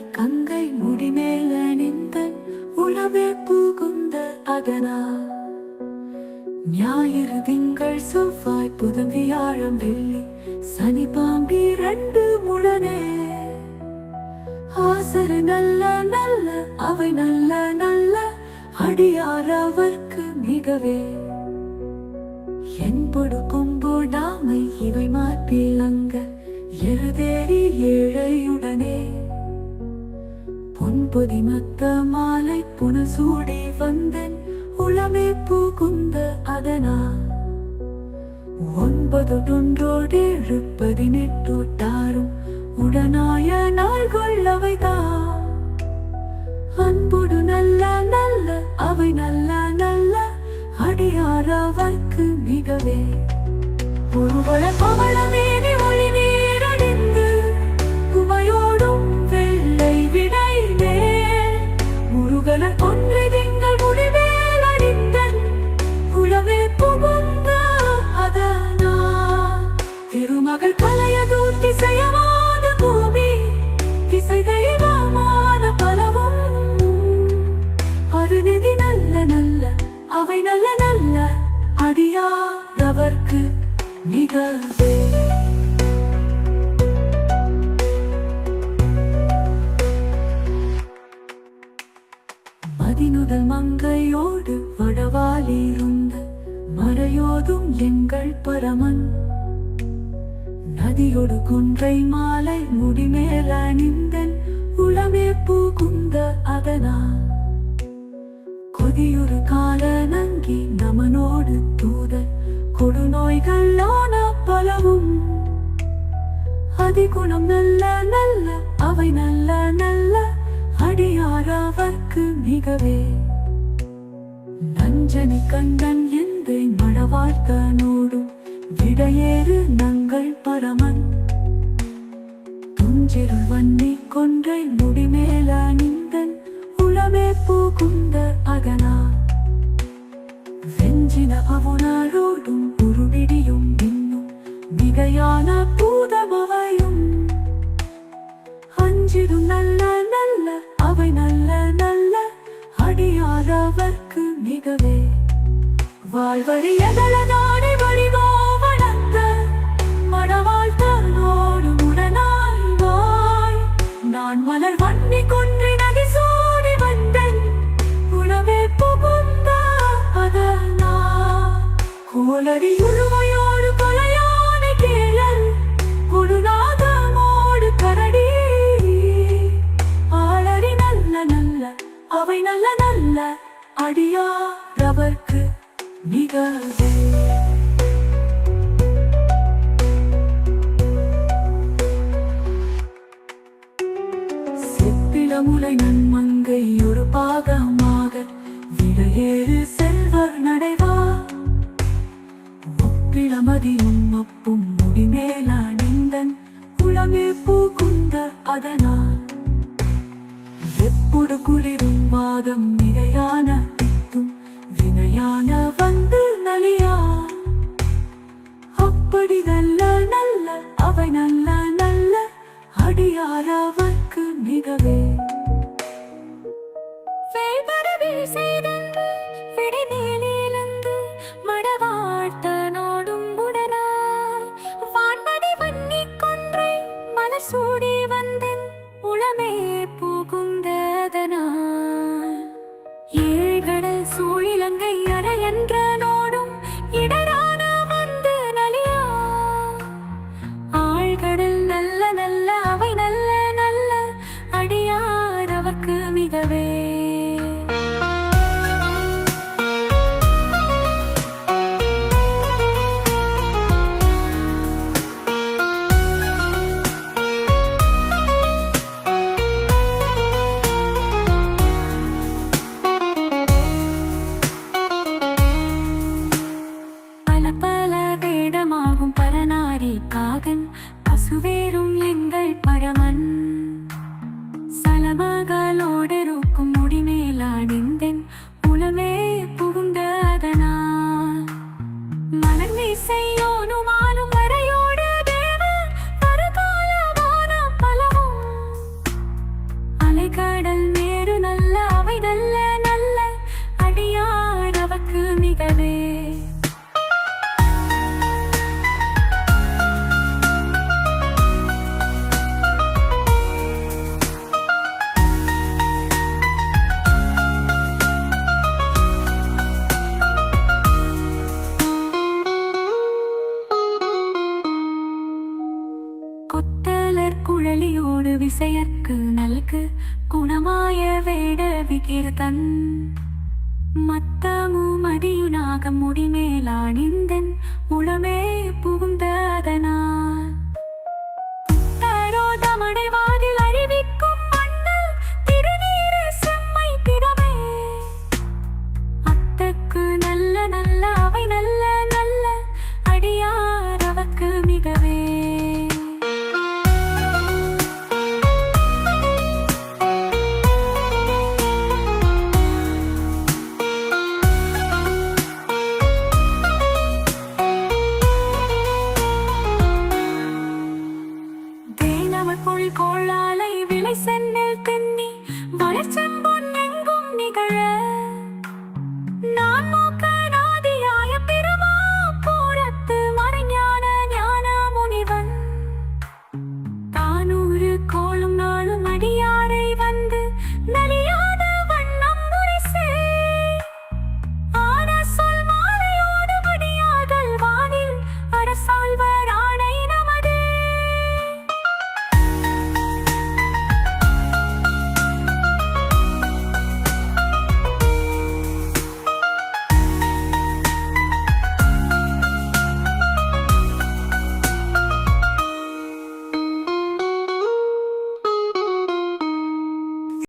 கங்கை முடிமேல் அணிந்த உளவே பூகுந்த அகனா ஞாயிறு திங்கள் செவ்வாய் புதன் வியாழம் வெள்ளி சனி பாம்பி ரெண்டு முழனே. ஆசரு நல்ல நல்ல அவை நல்ல நல்ல அடியார் அவர்க்கு மிகவே. என்படு கொம்போடாமை இவை மாப்பிலங்க எழுதேறி ஏழையுள் புதிமத்த மத்த மாலை புனசூடி வந்தன். உளமே பூகுந்த அதனா. ஒன்பது தொன்றோடு ஏழு பதினெட்டோட்டாரும் உடனாய நாள்கள் அவைதான் அன்புடு நல்ல நல்ல அவை நல்ல நல்ல அடியார் அவர்க்கு மிகவே. ஒருவள பவளமே அறியாதவர்க்கு நிகழ்வே. மதினுதல் மங்கையோடு வடவாலிருந்த மறையோதும் எங்கள் பரமன். நதியொடு குன்றை மாலை முடிமேல் அணிந்தன் உளமே பூகுந்த அதனால் கொதியொரு கால நங்கி நமனோடு தூது கொடுநோய்கள் பலவும் அதிகுணம் நல்ல நல்ல அவை நல்ல நல்ல அடியார் அவர்க்கு மிகவே. நஞ்சனி கண்டன் எந்தை மழவாழ்த்தனோடும் விடையேறு நங்கள் பரமன். துஞ்சிருள் வன்னி கொன்றை முடிமேல நிந்தன் உளமே பூகுந்த அகனா வெஞ்சின அவனாரோடும் மிகையான பூதமவையும் அஞ்சிடும் நல்ல நல்ல அவை நல்ல நல்ல அடியார் அவர்க்கு மிகவே வாழ்வழி எதல நாடி வழிவோ வளர்த்த மணவாழ்த்தனோடு உடனாய் வாய் நான் மலர் வன்னி கொன்றி நகை சூடி வந்தேன் உணவே புகுந்த அதனா கோலடி உழுவையோடு அல்ல நல்ல அடியாரவர்க்கு மிகவே செப்பிளமுலை நன்மங்கை ஒரு பாகமாக விடையேறு செல்வர் நடைவா. ஒப்பிளமதியும் அப்பும் முடிமேல் அணிந்தன் குளமே பூகுந்த அதனால் வெப்புடு குளிரும் வாதம் மிகையான பித்தும் வினையான வந்து நலியா. அப்படி நல்ல நல்ல அவை நல்ல நல்ல அடியார் அவர்க்கு மிகவே. தொடருக்கும் முடிமேலானின் கொத்தலர் குழலியோடு விசையற்கு நல்கு குணமாய வேட விகீர்த்தன் மத்தமு மதியுனாக முடிமேலானிந்தன் உளமே புகுந்த boca.